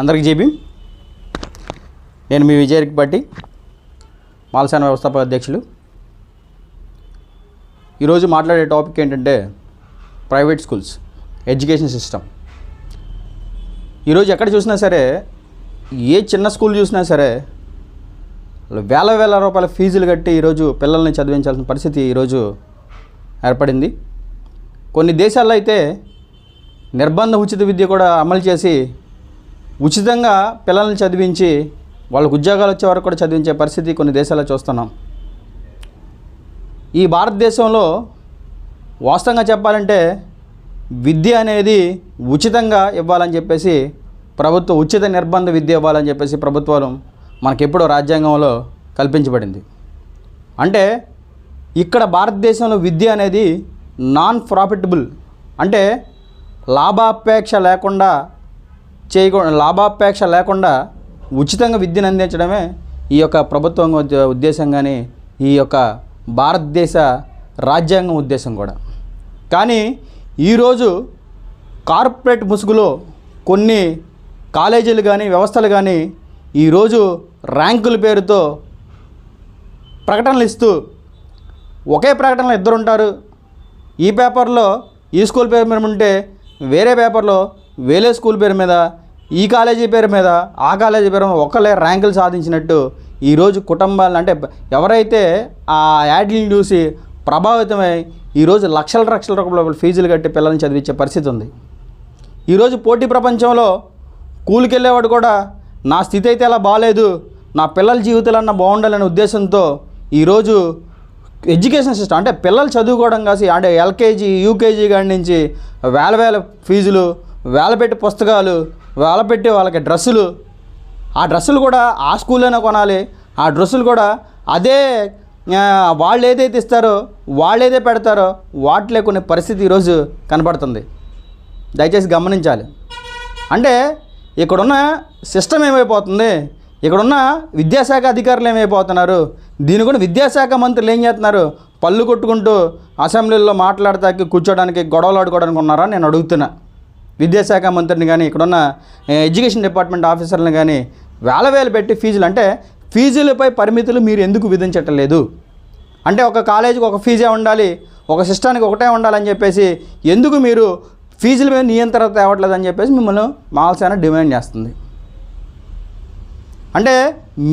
అందరికి జేబీ నేను మీ విజయకి బట్టి మాల్సాన వ్యవస్థాపక అధ్యక్షులు. ఈరోజు మాట్లాడే టాపిక్ ఏంటంటే ప్రైవేట్ స్కూల్స్ ఎడ్యుకేషన్ సిస్టమ్. ఈరోజు ఎక్కడ చూసినా సరే ఏ చిన్న స్కూల్ చూసినా సరే వేల వేల రూపాయల ఫీజులు కట్టి ఈరోజు పిల్లల్ని చదివించాల్సిన పరిస్థితి ఈరోజు ఏర్పడింది. కొన్ని దేశాల్లో అయితే నిర్బంధ ఉచిత విద్య కూడా అమలు చేసి ఉచితంగా పిల్లల్ని చదివించి వాళ్ళకు ఉద్యోగాలు వచ్చే వరకు కూడా చదివించే పరిస్థితి కొన్ని దేశాల్లో చూస్తున్నాం. ఈ భారతదేశంలో వాస్తవంగా చెప్పాలంటే విద్య అనేది ఉచితంగా ఇవ్వాలని చెప్పేసి ప్రభుత్వం ఉచిత నిర్బంధ విద్య ఇవ్వాలని చెప్పేసి ప్రభుత్వాలు మనకెప్పుడో రాజ్యాంగంలో కల్పించబడింది. అంటే ఇక్కడ భారతదేశంలో విద్య అనేది నాన్ ప్రాఫిటబుల్ అంటే లాభాపేక్ష లేకుండా చేయకుండా లాభాపేక్ష లేకుండా ఉచితంగా విద్యను అందించడమే ఈ యొక్క ప్రభుత్వం ఉద్దేశం కానీ ఈ యొక్క భారతదేశ రాజ్యాంగం ఉద్దేశం కూడా. కానీ ఈరోజు కార్పొరేట్ ముసుగులో కొన్ని కాలేజీలు కానీ వ్యవస్థలు కానీ ఈరోజు ర్యాంకుల పేరుతో ప్రకటనలు ఇస్తూ ఒకే ప్రకటనలో ఇద్దరు ఉంటారు ఈ పేపర్లో ఈ స్కూల్ పేరు మీద ఉంటే వేరే పేపర్లో వేరే స్కూల్ పేరు మీద ఈ కాలేజీ పేరు మీద ఆ కాలేజీ పేరు మీద ఒక్కలే ర్యాంకులు సాధించినట్టు ఈరోజు కుటుంబాలను అంటే ఎవరైతే ఆ యాడ్లను చూసి ప్రభావితమై ఈరోజు లక్షల లక్షల రూపాయల ఫీజులు కట్టి పిల్లల్ని చదివించే పరిస్థితి ఉంది. ఈరోజు పోటీ ప్రపంచంలో కూలికెళ్ళేవాడు కూడా నా స్థితి అయితే అలా బాగాలేదు నా పిల్లల జీవితాలన్నా బాగుండాలనే ఉద్దేశంతో ఈరోజు ఎడ్యుకేషన్ సిస్టమ్ అంటే పిల్లలు చదువుకోవడం కాసి అంటే ఎల్కేజీ యూకేజీ కాడి నుంచి వేల వేల ఫీజులు వేల పెట్టి పుస్తకాలు వేల పెట్టి వాళ్ళకి డ్రెస్సులు. ఆ డ్రెస్సులు కూడా ఆ స్కూల్లోనే కొనాలి. ఆ డ్రెస్సులు కూడా అదే వాళ్ళు ఏదైతే ఇస్తారో వాళ్ళు ఏదైతే పెడతారో వాటిలో కొన్ని పరిస్థితి ఈరోజు కనబడుతుంది. దయచేసి గమనించాలి. అంటే ఇక్కడున్న సిస్టమ్ ఏమైపోతుంది? ఇక్కడున్న విద్యాశాఖ అధికారులు ఏమైపోతున్నారు? దీని కూడా విద్యాశాఖ మంత్రులు ఏం చేస్తున్నారు? పళ్ళు కొట్టుకుంటూ అసెంబ్లీలో మాట్లాడటానికి కూర్చోడానికి గొడవలు ఆడుకోవడానికి ఉన్నారా? నేను అడుగుతున్నా. విద్యాశాఖ మంత్రిని కానీ ఇక్కడున్న ఎడ్యుకేషన్ డిపార్ట్మెంట్ ఆఫీసర్లను కానీ వేల వేలు పెట్టి ఫీజులు అంటే ఫీజులపై పరిమితులు మీరు ఎందుకు విధించట్లేదు? అంటే ఒక కాలేజీకి ఒక ఫీజే ఉండాలి ఒక సిస్టానికి ఒకటే ఉండాలని చెప్పేసి ఎందుకు మీరు ఫీజుల మీద నియంత్రణ తేవట్లేదని చెప్పేసి మిమ్మల్ని మాల్సేన డిమాండ్ చేస్తుంది. అంటే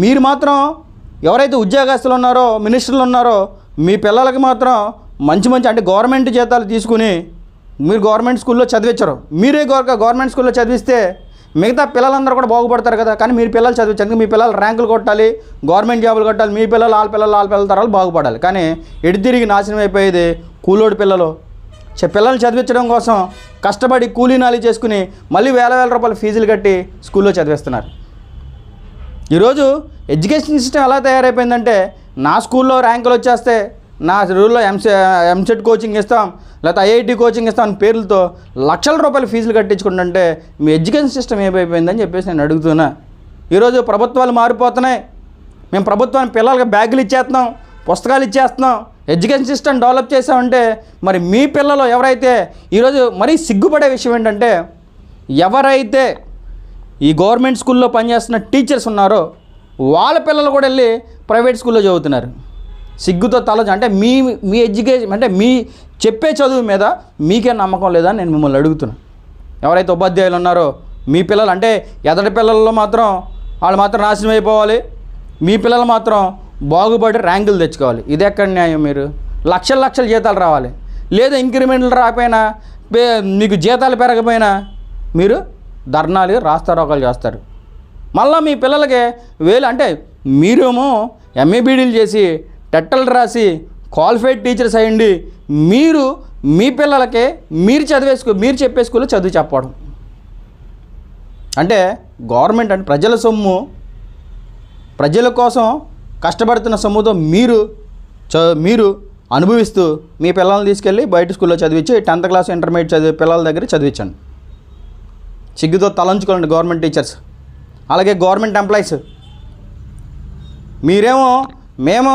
మీరు మాత్రం ఎవరైతే ఉద్యోగస్తులు ఉన్నారో మినిస్టర్లు ఉన్నారో మీ పిల్లలకి మాత్రం మంచి మంచి అంటే గవర్నమెంట్ జీతాలు తీసుకుని మీరు గవర్నమెంట్ స్కూల్లో చదివించరు. మీరే గవర్నమెంట్ స్కూల్లో చదివిస్తే మిగతా పిల్లలందరూ కూడా బాగుపడతారు కదా. కానీ మీరు పిల్లలు చదివించండి మీ పిల్లలు ర్యాంకులు కొట్టాలి గవర్నమెంట్ జాబులు కొట్టాలి మీ పిల్లలు వాళ్ళ పిల్లలు వాళ్ళ పిల్లల తరాలు బాగుపడాలి. కానీ ఎడి తిరిగి నాశనం అయిపోయేది కూలోడి పిల్లలు. చ- పిల్లల్ని చదివించడం కోసం కష్టపడి కూలీ నాలి చేసుకుని మళ్ళీ వేల వేల రూపాయల ఫీజులు కట్టి స్కూల్లో చదివిస్తున్నారు. ఈరోజు ఎడ్యుకేషన్ సిస్టమ్ ఎలా తయారైపోయిందంటే నా స్కూల్లో ర్యాంకులు వచ్చేస్తే నా రూల్లో ఎంసె ఎంసెట్ కోచింగ్ ఇస్తాం లేకపోతే ఐఐటి కోచింగ్ ఇస్తాం అని పేర్లతో లక్షల రూపాయల ఫీజులు కట్టించుకుంటుంటే మీ ఎడ్యుకేషన్ సిస్టమ్ ఏమైపోయిందని చెప్పేసి నేను అడుగుతున్నా. ఈరోజు ప్రభుత్వాలు మారిపోతున్నాయి. మేము ప్రభుత్వానికి పిల్లలకి బ్యాగులు ఇచ్చేస్తున్నాం పుస్తకాలు ఇచ్చేస్తున్నాం ఎడ్యుకేషన్ సిస్టమ్ డెవలప్ చేసామంటే మరి మీ పిల్లలు ఎవరైతే ఈరోజు మరీ సిగ్గుపడే విషయం ఏంటంటే ఎవరైతే ఈ గవర్నమెంట్ స్కూల్లో పనిచేస్తున్న టీచర్స్ ఉన్నారో వాళ్ళ పిల్లలు కూడా వెళ్ళి ప్రైవేట్ స్కూల్లో చదువుతున్నారు. సిగ్గుతో తలచ అంటే మీ మీ ఎడ్యుకేషన్ అంటే మీ చెప్పే చదువు మీద మీకే నమ్మకం లేదా అని నేను మిమ్మల్ని అడుగుతున్నా. ఎవరైతే ఉపాధ్యాయులు ఉన్నారో మీ పిల్లలు అంటే ఎదటి పిల్లల్లో మాత్రం వాళ్ళు మాత్రం నాశనం అయిపోవాలి. మీ పిల్లలు మాత్రం బాగుపడి ర్యాంకులు తెచ్చుకోవాలి. ఇది ఎక్కడ న్యాయం మీరు? లక్షల లక్షల జీతాలు రావాలి. లేదా ఇంక్రిమెంట్లు రాకపోయినా పే మీకు జీతాలు పెరగపోయినా మీరు ధర్నాలు రాస్తారోకాలు చేస్తారు. మళ్ళీ మీ పిల్లలకి వేలు అంటే మీరేమో ఎంఏబీడీలు చేసి టెట్టలు రాసి క్వాలిఫైడ్ టీచర్స్ అయ్యండి. మీరు మీ పిల్లలకే మీరు చదివే స్కూల్ మీరు చెప్పే స్కూల్లో చదువు చెప్పడం. అంటే గవర్నమెంట్ అంటే ప్రజల సొమ్ము ప్రజల కోసం కష్టపడుతున్న సొమ్ముతో మీరు చ మీరు అనుభవిస్తూ మీ పిల్లల్ని తీసుకెళ్ళి బయట స్కూల్లో చదివించి టెన్త్ క్లాస్ ఇంటర్మీడియట్ చదివే పిల్లల దగ్గర చదివించండి. సిగ్గుతో తలంచుకోండి గవర్నమెంట్ టీచర్స్ అలాగే గవర్నమెంట్ ఎంప్లాయీస్ మీరేమో మేము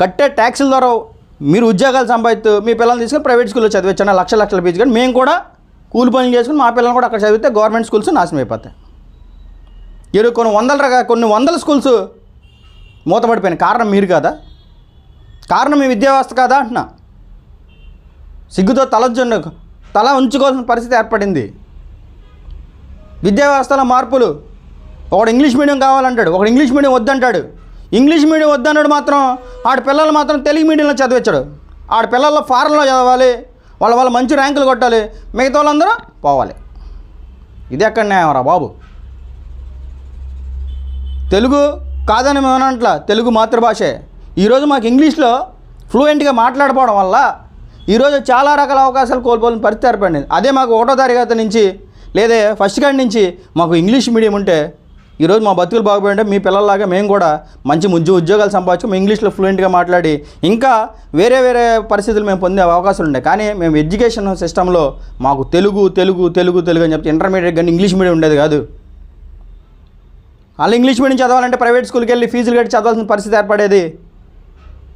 కట్టే ట్యాక్సుల ద్వారా మీరు ఉద్యోగాలు సంపాదిస్తూ మీ పిల్లల్ని తీసుకొని ప్రైవేట్ స్కూల్లో చదివించండి లక్ష లక్షల ఫీజు కానీ మేము కూడా కూలి పనులు చేసుకుని మా పిల్లల్ని కూడా అక్కడ చదివితే గవర్నమెంట్ స్కూల్స్ నాశనం అయిపోతాయి. ఇరు కొన్ని వందల కొన్ని వందల స్కూల్స్ మూతపడిపోయినాయి. కారణం మీరు కదా? కారణం మీ విద్యా వ్యవస్థ కాదా అంటున్నా. సిగ్గుతో తలొజ్జు తల ఉంచుకోవాల్సిన పరిస్థితి ఏర్పడింది. విద్యా వ్యవస్థలో మార్పులు. ఒకడు ఇంగ్లీష్ మీడియం కావాలంటాడు ఒకడు ఇంగ్లీష్ మీడియం వద్దంటాడు. ఇంగ్లీష్ మీడియం వద్దన్నాడు మాత్రం. ఆడ పిల్లలు మాత్రం తెలుగు మీడియంలో చదివించాడు. ఆడ పిల్లల్లో ఫారెన్లో చదవాలి. వాళ్ళ వాళ్ళ మంచి ర్యాంకులు కొట్టాలి. మిగతా వాళ్ళందరూ పోవాలి. ఇది ఎక్కడ న్యాయం రా బాబు? తెలుగు కాదని మేము అనట్లా తెలుగు మాతృభాషే. ఈరోజు మాకు ఇంగ్లీష్లో ఫ్లూయెంట్గా మాట్లాడపోవడం వల్ల ఈరోజు చాలా రకాల అవకాశాలు కోల్పోయిన పరిస్థితి ఏర్పడింది. అదే మాకు ఒకటో తరగతి నుంచి లేదే ఫస్ట్ కాడి నుంచి మాకు ఇంగ్లీష్ మీడియం ఉంటే ఈరోజు మా బతుకులు బాగుపోయింటే మీ పిల్లల్లాగా మేము కూడా మంచి ఉద్యో ఉద్యోగాలు సంపాదించి మేము ఇంగ్లీష్లో ఫ్లూయెంట్గా మాట్లాడి ఇంకా వేరే వేరే పరిస్థితులు మేము పొందే అవకాశాలు ఉండే. కానీ మేము ఎడ్యుకేషన్ సిస్టంలో మాకు తెలుగు తెలుగు తెలుగు తెలుగు అని చెప్తే ఇంటర్మీడియట్ కానీ ఇంగ్లీష్ మీడియం ఉండేది కాదు. వాళ్ళు ఇంగ్లీష్ మీడియం చదవాలంటే ప్రైవేట్ స్కూల్కి వెళ్ళి ఫీజులు కట్టి చదవాల్సిన పరిస్థితి ఏర్పడేది.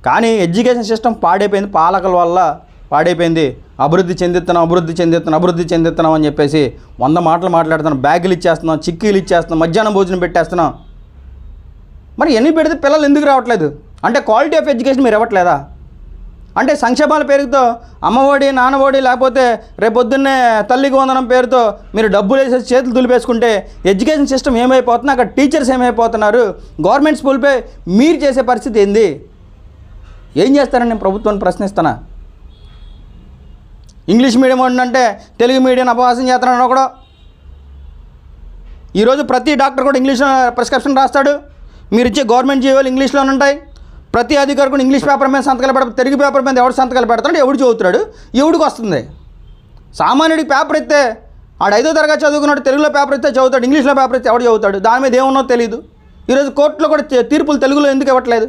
కానీ ఎడ్యుకేషన్ సిస్టమ్ పాడైపోయింది. పాలకుల వల్ల పాడైపోయింది. అభివృద్ధి చెందిస్తున్నాం అభివృద్ధి చెందిస్తున్నాం అభివృద్ధి చెందిస్తున్నాం అని చెప్పేసి వంద మాటలు మాట్లాడుతున్నాం బ్యాగులు ఇచ్చేస్తున్నాం చిక్కీలు ఇచ్చేస్తున్నాం మధ్యాహ్నం భోజనం పెట్టేస్తున్నాం. మరి ఎన్ని పెడితే పిల్లలు ఎందుకు రావట్లేదు? అంటే క్వాలిటీ ఆఫ్ ఎడ్యుకేషన్ మీరు ఇవ్వట్లేదా? అంటే సంక్షేమాల పేరుతో అమ్మఒడి నాన్నఒడి లేకపోతే రేపొద్దున్నే తల్లికి వందనం పేరుతో మీరు డబ్బులు వేసేసి చేతులు దులిపేసుకుంటే ఎడ్యుకేషన్ సిస్టమ్ ఏమైపోతుంది అక్కడ టీచర్స్ ఏమైపోతున్నారు గవర్నమెంట్ స్కూల్పై మీరు చేసే పరిస్థితి ఏంది? ఏం చేస్తారని నేను ప్రభుత్వాన్ని ప్రశ్నిస్తున్నా. ఇంగ్లీష్ మీడియం అంటే తెలుగు మీడియం అపవాసం చేస్తున్నాడు ఒకడు. ఈరోజు ప్రతి డాక్టర్ కూడా ఇంగ్లీష్లో ప్రిస్క్రిప్షన్ రాస్తాడు. మీరు ఇచ్చే గవర్నమెంట్ జీవోలు ఇంగ్లీష్లోనే ఉంటాయి. ప్రతి అధికారి కూడా ఇంగ్లీష్ పేపర్ మీద సంతకాలు పెడతాడు తెలుగు పేపర్ మీద ఎవడు సంతకాలు పెడతాడు? ఎవడు చదువుతున్నాడు? ఎవడికి వస్తుంది? సామాన్యుడికి పేపర్ ఇస్తే ఆడు ఐదో తరగతి చదువుకున్నాడు తెలుగులో పేపర్ ఇస్తే చదువుతాడు ఇంగ్లీష్లో పేపర్ ఇస్తే ఎవడు చదువుతాడు? దాని మీద ఏమున్నో తెలియదు ఈరోజు కోర్టులో కూడా తీర్పులు తెలుగులో ఎందుకు ఇవ్వట్లేదు?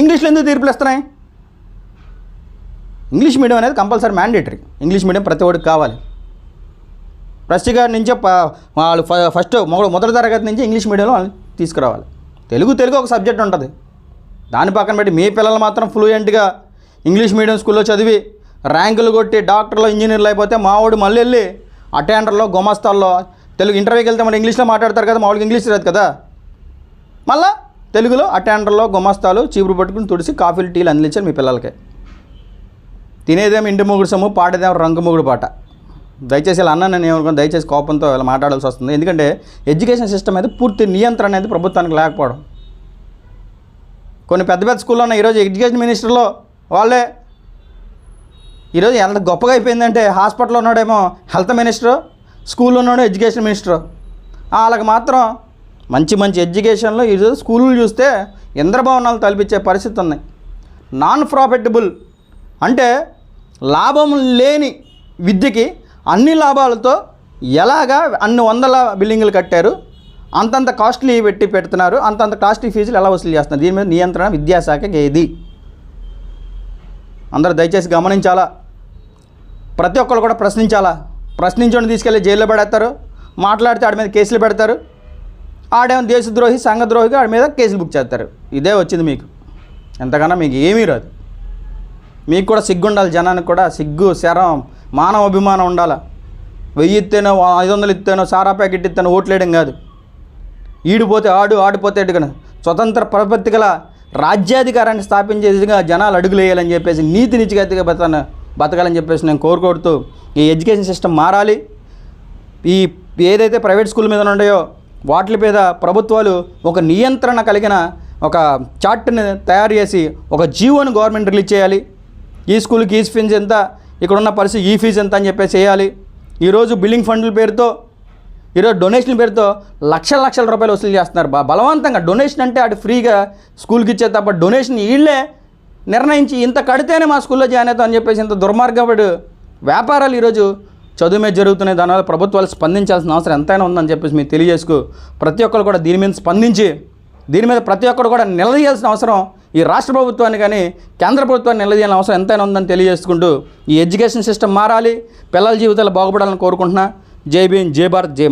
ఇంగ్లీష్లో ఎందుకు తీర్పులు ఇస్తున్నాయి? ఇంగ్లీష్ మీడియం అనేది కంపల్సరీ మ్యాండేటరీ. ఇంగ్లీష్ మీడియం ప్రతి ఒక్కడికి కావాలి. ఫస్ట్ గారి నుంచే వాళ్ళు ఫస్ట్ మొదటి మొదటి తరగతి నుంచి ఇంగ్లీష్ మీడియంలో వాళ్ళని తీసుకురావాలి. తెలుగు తెలుగు ఒక సబ్జెక్ట్ ఉంటుంది. దాని పక్కన పెట్టి మీ పిల్లలు మాత్రం ఫ్లూయెంట్గా ఇంగ్లీష్ మీడియం స్కూల్లో చదివి ర్యాంకులు కొట్టి డాక్టర్లు ఇంజనీర్లు అయిపోతే మావాడు మళ్ళీ వెళ్ళి అటెండర్లో గుమస్తాల్లో తెలుగు ఇంటర్వ్యూకి వెళ్తే మరి ఇంగ్లీష్లో మాట్లాడతారు కదా మామూలుగా ఇంగ్లీష్ రాదు కదా. మళ్ళా తెలుగులో అటెండర్లో గుమస్తాలు చీపురు పట్టుకుని తుడిసి కాఫీలు టీలు అందించారు మీ పిల్లలకి. తినేదేమో ఇంటి మొగుడు సొమ్ము పాడేదేమో రంగు మొగుడు పాట. దయచేసి ఇలా అన్న నేను ఏమనుకున్నాను దయచేసి కోపంతో ఇలా మాట్లాడాల్సి వస్తుంది. ఎందుకంటే ఎడ్యుకేషన్ సిస్టమ్ అనేది పూర్తి నియంత్రణ అనేది ప్రభుత్వానికి లేకపోవడం. కొన్ని పెద్ద పెద్ద స్కూల్లో ఉన్న ఈరోజు ఎడ్యుకేషన్ మినిస్టర్లో వాళ్ళే ఈరోజు ఎంత గొప్పగా అయిపోయిందంటే హాస్పిటల్లో ఉన్నాడేమో హెల్త్ మినిస్టరు స్కూల్లో ఉన్నాడు ఎడ్యుకేషన్ మినిస్టరు. వాళ్ళకి మాత్రం మంచి మంచి ఎడ్యుకేషన్లో ఈరోజు స్కూళ్ళు చూస్తే ఇంద్రభవనాలు తలపించే పరిస్థితి ఉన్నాయి నాన్ ప్రాఫిటబుల్ అంటే లాభం లేని విద్యకి అన్ని లాభాలతో ఎలాగా అన్ని వందల బిల్డింగులు కట్టారు అంతంత కాస్ట్లీ పెట్టి పెడుతున్నారు అంతంత కాస్ట్లీ ఫీజులు ఎలా వసూలు చేస్తున్నారు? దీని మీద నియంత్రణ విద్యాశాఖకి ఏది? అందరూ దయచేసి గమనించాలా? ప్రతి ఒక్కరు కూడా ప్రశ్నించాలా? ప్రశ్నించుకొని తీసుకెళ్ళి జైల్లో పెడతారు మాట్లాడితే ఆడి మీద కేసులు పెడతారు ఆడేమో దేశద్రోహి సంఘద్రోహిగా ఆడి మీద కేసులు బుక్ చేస్తారు. ఇదే వచ్చింది మీకు. ఎంతకన్నా మీకు ఏమీ రాదు. మీకు కూడా సిగ్గుండాలి జనానికి కూడా. సిగ్గు శరం మానవ అభిమానం ఉండాలా. వెయ్యి ఇస్తేనో ఐదు వందలు ఇస్తేనో సారా ప్యాకెట్ ఇస్తేనో ఓట్లేయడం కాదు. ఈడిపోతే ఆడు ఆడిపోతే ఎటుకను స్వతంత్ర ప్రపత్తి గల రాజ్యాధికారాన్ని స్థాపించేదిగా జనాలు అడుగులేయాలని చెప్పేసి నీతి నిచిగతిగా బతన బతకాలని చెప్పేసి నేను కోరుకోడుతూ ఈ ఎడ్యుకేషన్ సిస్టమ్ మారాలి. ఈ ఏదైతే ప్రైవేట్ స్కూల్ మీద ఉన్నాయో వాటి మీద ప్రభుత్వాలు ఒక నియంత్రణ కలిగిన ఒక చార్ట్ని తయారు చేసి ఒక జీవోని గవర్నమెంట్ రిలీజ్ చేయాలి. ఈ స్కూల్కి ఈ ఫీజు ఎంత? ఇక్కడ ఉన్న పరిస్థితి ఈ ఫీజు ఎంత అని చెప్పేసి చేయాలి ఈరోజు బిల్డింగ్ ఫండ్ల పేరుతో ఈరోజు డొనేషన్ పేరుతో లక్షల లక్షల రూపాయలు వసూలు చేస్తున్నారు. బా బలవంతంగా డొనేషన్ అంటే అటు ఫ్రీగా స్కూల్కి ఇచ్చే తప్ప డొనేషన్ వీళ్ళే నిర్ణయించి ఇంత కడితేనే మా స్కూల్లో జాయిన్ అవుతాం అని చెప్పేసి ఇంత దుర్మార్గపడు వ్యాపారాలు ఈరోజు చదువు మీద జరుగుతున్నాయి. దానివల్ల ప్రభుత్వాలు స్పందించాల్సిన అవసరం ఎంతైనా ఉందని చెప్పేసి మీరు తెలియజేసుకు ప్రతి ఒక్కరు కూడా దీని మీద స్పందించి దీని మీద ప్రతి ఒక్కరు కూడా నిలదీయాల్సిన అవసరం ఈ రాష్ట్ర ప్రభుత్వాన్ని కానీ కేంద్ర ప్రభుత్వాన్ని నిలదీయాలని అవసరం ఎంతైనా ఉందని తెలియజేసుకుంటూ ఈ ఎడ్యుకేషన్ సిస్టమ్ మారాలి పిల్లల జీవితాలు బాగుపడాలని కోరుకుంటున్నా. జై భీమ్ జై భారత్ జై